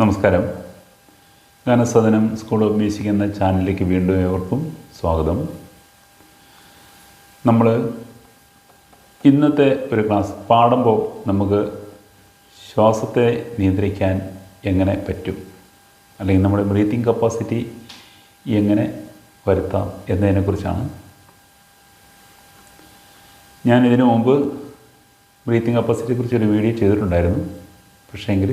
നമസ്കാരം. ഗാനസദനം school of music എന്ന ചാനലിലേക്ക് വീണ്ടും ഏവർക്കും സ്വാഗതം. നമ്മൾ ഇന്നത്തെ ഒരു ക്ലാസ് പാടുമ്പോൾ നമുക്ക് ശ്വാസത്തെ നിയന്ത്രിക്കാൻ എങ്ങനെ പറ്റും? അല്ലെങ്കിൽ നമ്മുടെ ബ്രീത്തിങ് കപ്പാസിറ്റി എങ്ങനെ വരുത്താം എന്നതിനെക്കുറിച്ചാണ് ഞാൻ ഇതിനു മുമ്പ് ബ്രീത്തിങ് കപ്പാസിറ്റിയെക്കുറിച്ച് ഒരു വീഡിയോ ചെയ്തിട്ടുണ്ടായിരുന്നു. പക്ഷേങ്കിൽ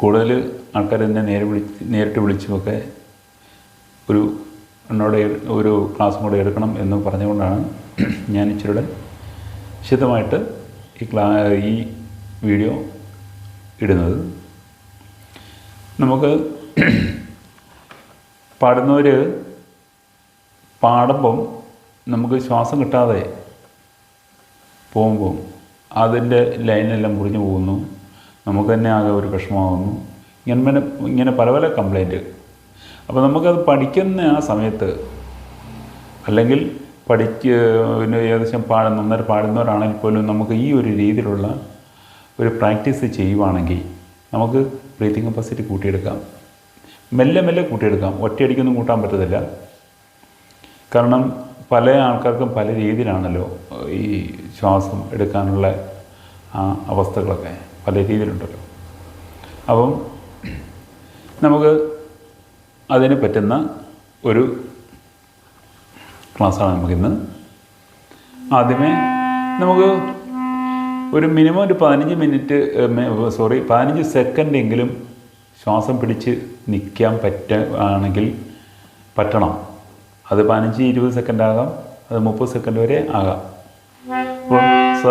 കൂടുതൽ ആൾക്കാർ എന്നെ നേരെ വിളി നേരിട്ട് വിളിച്ചുമൊക്കെ ഒരു എന്നോട് ഒരു ക്ലാസ്സും കൂടെ എടുക്കണം എന്ന് പറഞ്ഞുകൊണ്ടാണ് ഞാൻ ഇച്ചിരിയുടെ വിശദമായിട്ട് ഈ ക്ലാ ഈ വീഡിയോ ഇടുന്നത്. നമുക്ക് പാടുന്നവർ പാടുമ്പം നമുക്ക് ശ്വാസം കിട്ടാതെ പോകുമ്പോൾ അതിന്റെ ലൈനെല്ലാം മുറിഞ്ഞു പോകുന്നു. നമുക്ക് തന്നെ ആകെ ഒരു വിഷമമാകുന്നു ഇങ്ങനെ ഇങ്ങനെ പല പല കംപ്ലൈന്റ് അപ്പോൾ നമുക്കത് പഠിക്കുന്ന ആ സമയത്ത് അല്ലെങ്കിൽ പഠിക്ക് പിന്നെ ഏകദേശം പാട നന്നായി പാടുന്നവരാണെങ്കിൽ പോലും നമുക്ക് ഈ ഒരു രീതിയിലുള്ള ഒരു പ്രാക്ടീസ് ചെയ്യുവാണെങ്കിൽ നമുക്ക് ബ്രീത്തിങ് കപ്പാസിറ്റി കൂട്ടിയെടുക്കാം. മെല്ലെ മെല്ലെ കൂട്ടിയെടുക്കാം. ഒറ്റയടിക്കൊന്നും കൂട്ടാൻ പറ്റത്തില്ല. കാരണം പല ആൾക്കാർക്കും പല രീതിയിലാണല്ലോ ഈ ശ്വാസം എടുക്കാനുള്ള ആ അവസ്ഥകളൊക്കെ. പല രീതിയിലുണ്ടല്ലോ. അപ്പം നമുക്ക് അതിന് പറ്റുന്ന ഒരു ക്ലാസ്സാണ് നമുക്കിന്ന്. ആദ്യമേ നമുക്ക് ഒരു മിനിമം ഒരു പതിനഞ്ച് മിനിറ്റ് സോറി പതിനഞ്ച് സെക്കൻഡെങ്കിലും ശ്വാസം പിടിച്ച് നിൽക്കാൻ പറ്റ ആണെങ്കിൽ പറ്റണം. അത് പതിനഞ്ച് ഇരുപത് സെക്കൻഡ് ആകാം അത് മുപ്പത് സെക്കൻഡ് വരെ ആകാം. അപ്പോൾ സ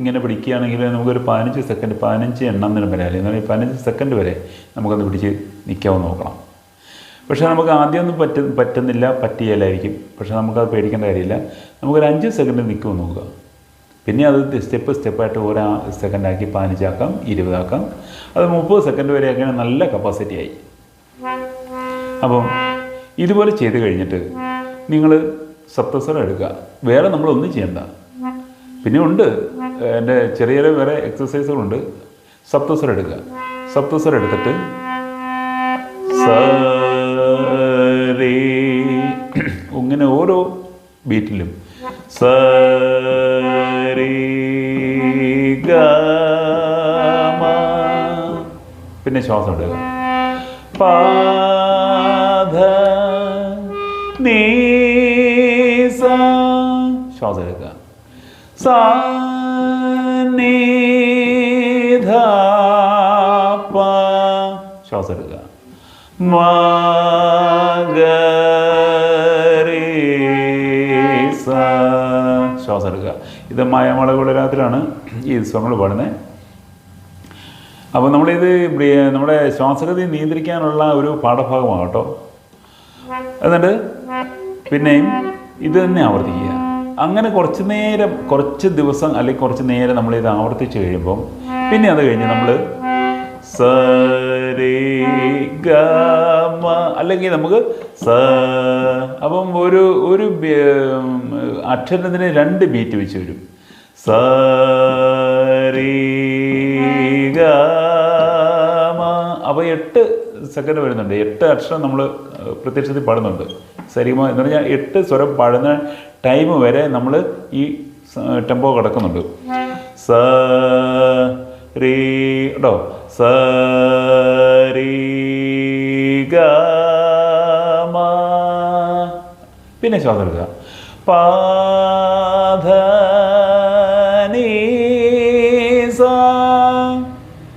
ഇങ്ങനെ പിടിക്കുകയാണെങ്കിൽ നമുക്കൊരു പതിനഞ്ച് സെക്കൻഡ് പതിനഞ്ച് എണ്ണം വരെ അല്ലെങ്കിൽ പതിനഞ്ച് സെക്കൻഡ് വരെ നമുക്കൊന്ന് പിടിച്ച് നിൽക്കാമെന്ന് നോക്കണം. പക്ഷേ നമുക്ക് ആദ്യമൊന്നും പറ്റ പറ്റുന്നില്ല പറ്റിയല്ലായിരിക്കും. പക്ഷേ നമുക്കത് പേടിക്കേണ്ട കാര്യമില്ല. നമുക്കൊരു അഞ്ച് സെക്കൻഡ് നിൽക്കുമെന്ന് നോക്കുക. പിന്നെ അത് സ്റ്റെപ്പ് സ്റ്റെപ്പായിട്ട് ഓരോ സെക്കൻഡാക്കി പതിനഞ്ചാക്കാം ഇരുപതാക്കാം. അത് മുപ്പത് സെക്കൻഡ് വരെ ആക്കിയാൽ നല്ല കപ്പാസിറ്റി ആയി. അപ്പം ഇതുപോലെ ചെയ്ത് കഴിഞ്ഞിട്ട് നിങ്ങൾ സപ്തസ്വരം എടുക്കുക. വേറെ നമ്മളൊന്നും ചെയ്യണ്ട. പിന്നെ ഉണ്ട് എന്റെ ചെറിയ വേറെ എക്സസൈസുകളുണ്ട് സപ്തസ്വരം എടുക്കുക. സപ്തസ്വരം എടുത്തിട്ട് ഇങ്ങനെ ഓരോ ബീറ്റിലും സ റേ ഗ പിന്നെ ശ്വാസം എടുക്കുക. പാധ നീ സ. ശ്വാസം എടുക്കുക. സാ ശ്വാസം എടുക്കുക ശ്വാസം എടുക്കുക ഇത് മായാമളകളുടെ രാത്രിയാണ് ഈ ഉത്സവങ്ങൾ പാടുന്നത് അപ്പോൾ നമ്മളിത് നമ്മുടെ ശ്വാസഗതി നിയന്ത്രിക്കാനുള്ള ഒരു പാഠഭാഗമാണ് കേട്ടോ. എന്നിട്ട് പിന്നെയും ഇത് തന്നെ ആവർത്തിക്കുക. അങ്ങനെ കുറച്ച് നേരം കുറച്ച് ദിവസം അല്ലെങ്കിൽ കുറച്ച് നേരം നമ്മളിത് ആവർത്തിച്ച് കഴിയുമ്പം പിന്നെ അത് കഴിഞ്ഞ് നമ്മൾ സ രേ ഗ മ. അല്ലെങ്കിൽ നമുക്ക് സ. അപ്പം ഒരു ഒരു അക്ഷരത്തിന് രണ്ട് ബീറ്റ് വെച്ച് വരും. സ അപ്പോൾ എട്ട് സെക്കൻഡ് വരുന്നുണ്ട്. എട്ട് അക്ഷരം നമ്മൾ പ്രത്യക്ഷത്തിൽ പാടുന്നുണ്ട്. സരിമ എന്ന് പറഞ്ഞാൽ എട്ട് സ്വരം പാടുന്ന ടൈം വരെ നമ്മൾ ഈ ടെമ്പോ കിടക്കുന്നുണ്ട്. സ റീ കേട്ടോ? സ ഗ മ പിന്നെ ശ്വാസം എടുക്കുക. പാധ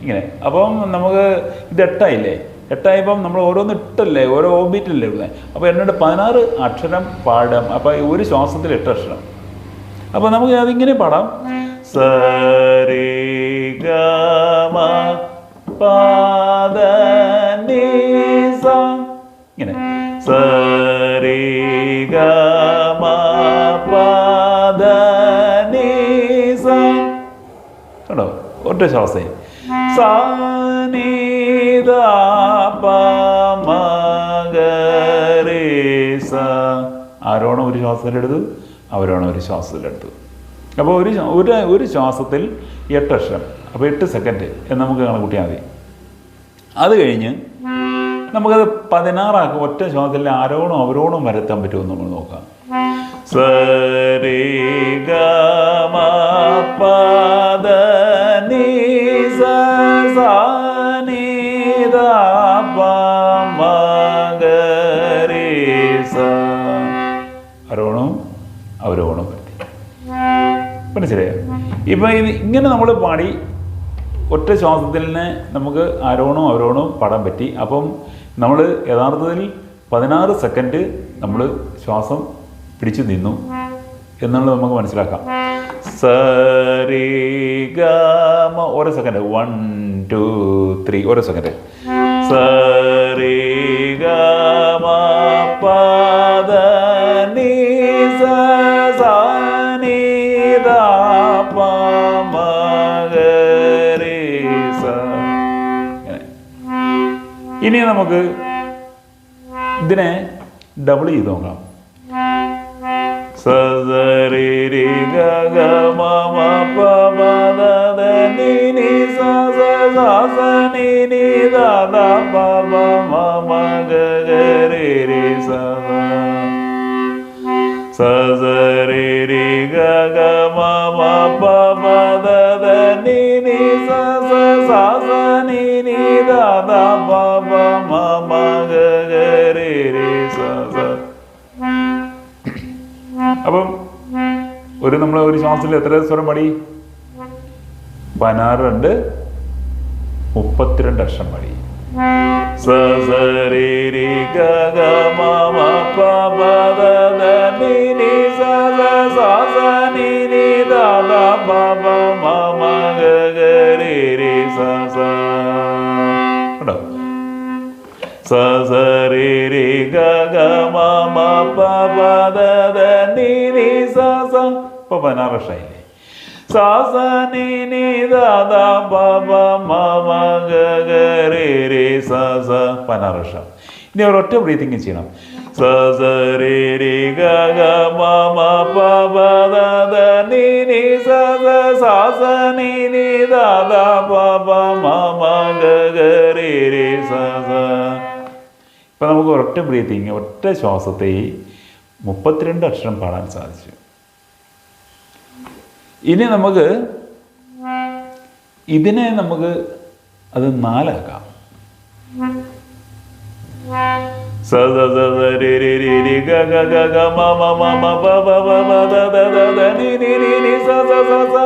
ഇങ്ങനെ. അപ്പം നമുക്ക് ഇത് എട്ടായില്ലേ? എട്ടായപ്പം നമ്മൾ ഓരോന്ന് ഇട്ടല്ലേ? ഓരോ ഓബിറ്റല്ലേ ഉള്ളത് അപ്പോൾ എന്നോട് പതിനാറ് അക്ഷരം പാടാം. അപ്പോൾ ഒരു ശ്വാസത്തിൽ എട്ട് അക്ഷരം. അപ്പോൾ നമുക്ക് അതിങ്ങനെ പാടാം. സരി ഗമ. പാദ ഇങ്ങനെ. സ രേ ഗ കേട്ടോ ഒറ്റ ശ്വാസേ ആരോണം ഒരു ശ്വാസത്തിലെടുത്തു? അവരോണം ഒരു ശ്വാസത്തിലെടുത്തു. അപ്പോൾ ഒരു ഒരു ഒരു ശ്വാസത്തിൽ എട്ട് അക്ഷരം അപ്പോൾ എട്ട് സെക്കൻഡ്. എന്ന് നമുക്ക് കണക്കൂട്ടിയാൽ മതി. അത് കഴിഞ്ഞ് നമുക്കത് പതിനാറാക്കും. ഒറ്റ ശ്വാസത്തിൽ ആരോടും അവരോടും വരുത്താൻ പറ്റുമോ നമ്മൾ നോക്കാം. സ്വരേഗ മനസ്സിലായോ? ഇപ്പൊ ഇത് ഇങ്ങനെ നമ്മൾ പാടി ഒറ്റ ശ്വാസത്തിൽ നമുക്ക് ആരോണും അവരോണും പാടാൻ പറ്റി. അപ്പം നമ്മൾ യഥാർത്ഥത്തിൽ പതിനാറ് സെക്കൻഡ് നമ്മൾ ശ്വാസം പിടിച്ചു നിന്നു എന്നുള്ളത് നമുക്ക് മനസ്സിലാക്കാം. സരി ഗമ ഓരോ സെക്കൻഡ് വൺ ടു ത്രീ ഓരോ സെക്കൻഡ് സരി ഇനി നമുക്ക് ഇതിനെ ഡബിൾ ചെയ്ത് നോക്കാം. സരി രി ഗ ഗ മ മ പ പ ദ ദ നി നി സ സ സ സ നി നി ദ ദ പ പ മ മ ഗ ഗ രി രി സ സ സ രി രി ഗ ഗ മ മ പ പ ദ ദ നി നി സ സ സ സ നി നി ദ ദ പ അപ്പം ഒരു നമ്മൾ ഒരു ശ്വാസത്തിൽ എത്ര സ്വരം പാടി പതിനാറുണ്ട് മുപ്പത്തിരണ്ട് അക്ഷരം പാടി സ സ രി ഗ നിനി സദ പ നിനി പദ ഇനി അവർ ഒറ്റ ബ്രീതിങ് ചെയ്യണം. ഇപ്പൊ നമുക്ക് ഒറ്റ ബ്രീത്തിങ് ഒറ്റ ശ്വാസത്തെ മുപ്പത്തിരണ്ട് അക്ഷരം പാടാൻ സാധിച്ചു. ഇനി നമുക്ക് ഇതിനെ നമുക്ക് അത് നാലാക്കാം. സ സ സ സ രി രി രി രി ഗ ഗ ഗ ഗ മ മ മ മ പ പ പ പ ദ ദ ദ ദ നി നി നി നി സ സ സ സ.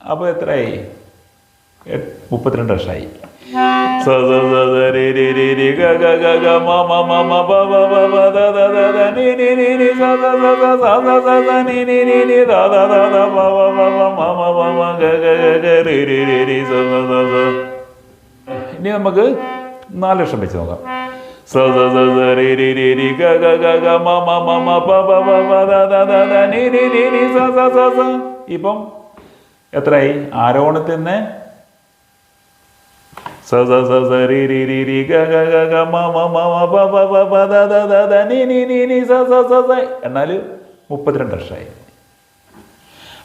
അപ്പോൾ എത്രയായി? മുപ്പത്തിരണ്ട് വർഷമായി ഇനി നമുക്ക് നാല് ലക്ഷം വെച്ച് നോക്കാം ഇപ്പം എത്രയായി ആരോണത്തിന് നിന്ന് സ സ സ സ രി രി രി രി ഗ ഗ ഗ ഗ മ മ മ മ പ പ പ പ ദ ദ ദ ദ നി നി നി നി സ സ സ സ എന്നാൽ മുപ്പത്തിരണ്ട് വർഷമായി.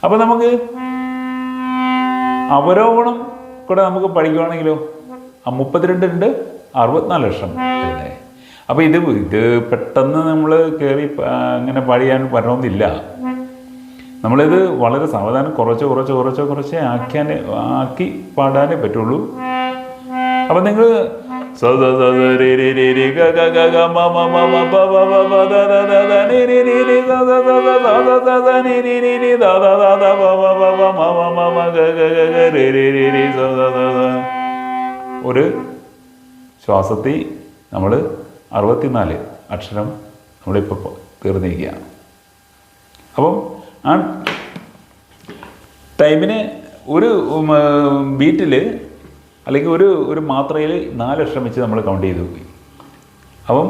അപ്പൊ നമുക്ക് അവരോഹണം കൂടെ നമുക്ക് പഠിക്കുവാണെങ്കിലോ ആ മുപ്പത്തിരണ്ട് ഉണ്ട് അറുപത്തിനാല് ലക്ഷം അല്ലേ? അപ്പോൾ ഇത് ഇത് പെട്ടെന്ന് നമ്മൾ കയറി അങ്ങനെ പാടിയാൻ വരണമെന്നില്ല. നമ്മളിത് വളരെ സാവധാനം കുറച്ച് കുറച്ച് കുറച്ച് കുറച്ച് ആക്കിയാൻ ആക്കി പാടാനേ പറ്റുള്ളൂ. അപ്പൊ നിങ്ങൾ ഒരു ശ്വാസത്തി നമ്മൾ അറുപത്തിനാല് അക്ഷരം നമ്മളിപ്പോൾ തീർന്നിരിക്കുകയാണ് അപ്പം ആ ടൈമിന് ഒരു ബീറ്റിൽ അല്ലെങ്കിൽ ഒരു ഒരു മാത്രയിൽ നാല് ലക്ഷം വെച്ച് നമ്മൾ കൗണ്ട് ചെയ്ത് പോയി അപ്പം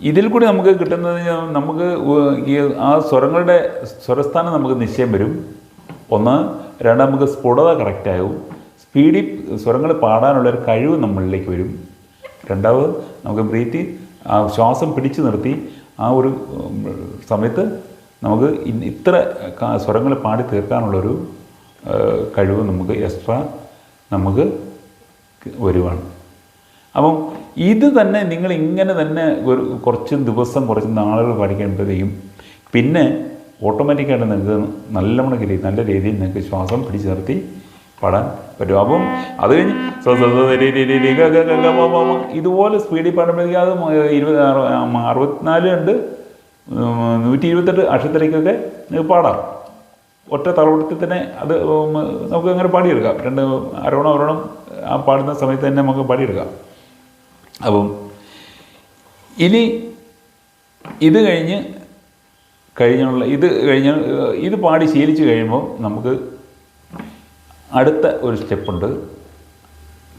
ഇതിൽ കൂടി നമുക്ക് കിട്ടുന്നത് നമുക്ക് ഈ ആ സ്വരങ്ങളുടെ സ്വരസ്ഥാനം നമുക്ക് നിശ്ചയം വരും. ഒന്ന് രണ്ട് നമുക്ക് സ്ഫുടത കറക്റ്റാകും സ്പീഡിൽ സ്വരങ്ങൾ പാടാനുള്ള ഒരു കഴിവ് നമ്മളിലേക്ക് വരും. രണ്ടാമത് നമുക്ക് ബ്രീത്തി ആ ശ്വാസം പിടിച്ചു നിർത്തി. ആ ഒരു സമയത്ത് നമുക്ക് ഇത്ര സ്വരങ്ങൾ പാടി തീർക്കാനുള്ളൊരു കഴിവ് നമുക്ക് എക്സ്ട്രാ നമുക്ക് വരുവാണ്. അപ്പം ഇത് തന്നെ നിങ്ങൾ ഇങ്ങനെ തന്നെ ഒരു കുറച്ച് ദിവസം കുറച്ച് നാളുകൾ പഠിക്കേണ്ടതെയും പിന്നെ ഓട്ടോമാറ്റിക്കായിട്ട് നിങ്ങൾക്ക് നല്ലവണ്ണം രീതി നല്ല രീതിയിൽ നിങ്ങൾക്ക് ശ്വാസം പിടിച്ചു നിർത്തി പാടാൻ പറ്റും. അപ്പം അത് കഴിഞ്ഞ് ഇതുപോലെ സ്പീഡിൽ പാടുമ്പോഴേക്കും അത് ഇരുപത് അറു- അറുപത്തിനാല് ഉണ്ട് നൂറ്റി ഇരുപത്തെട്ട് അക്ഷരത്തിലേക്കൊക്കെ പാടാം. ഒറ്റ തറവട്ടത്തിൽ തന്നെ അത് നമുക്ക് അങ്ങനെ പാടിയെടുക്കാം. രണ്ട് അരോണം അരോണം ആ പാടുന്ന സമയത്ത് തന്നെ നമുക്ക് പാടിയെടുക്കാം. അപ്പം ഇനി ഇത് കഴിഞ്ഞ് കഴിഞ്ഞുള്ള ഇത് കഴിഞ്ഞ് ഇത് പാടി ശീലിച്ച് കഴിയുമ്പോൾ നമുക്ക് അടുത്ത ഒരു സ്റ്റെപ്പുണ്ട്.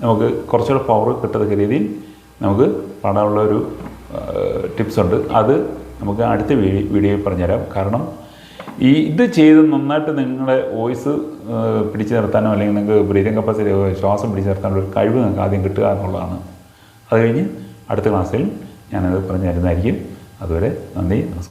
നമുക്ക് കുറച്ചുകൂടെ പവർ കിട്ടത്തക്ക രീതിയിൽ നമുക്ക് പാടാനുള്ള ഒരു ടിപ്സ് ഉണ്ട്. അത് നമുക്ക് അടുത്ത വീഡിയോ വീഡിയോയിൽ പറഞ്ഞുതരാം. കാരണം ഈ ഇത് ചെയ്ത് നന്നായിട്ട് നിങ്ങളുടെ വോയിസ് പിടിച്ചു നിർത്താനോ അല്ലെങ്കിൽ നിങ്ങൾക്ക് ബ്രീതിങ് കപ്പാസിറ്റി ശ്വാസം പിടിച്ചു നിർത്താനുള്ള ഒരു കഴിവ് നിങ്ങൾക്ക് ആദ്യം കിട്ടുക എന്നുള്ളതാണ്. അത് കഴിഞ്ഞ് അടുത്ത ക്ലാസ്സിൽ ഞാനത് പറഞ്ഞു തരുന്നതായിരിക്കും അതുവരെ നന്ദി നമസ്കാരം.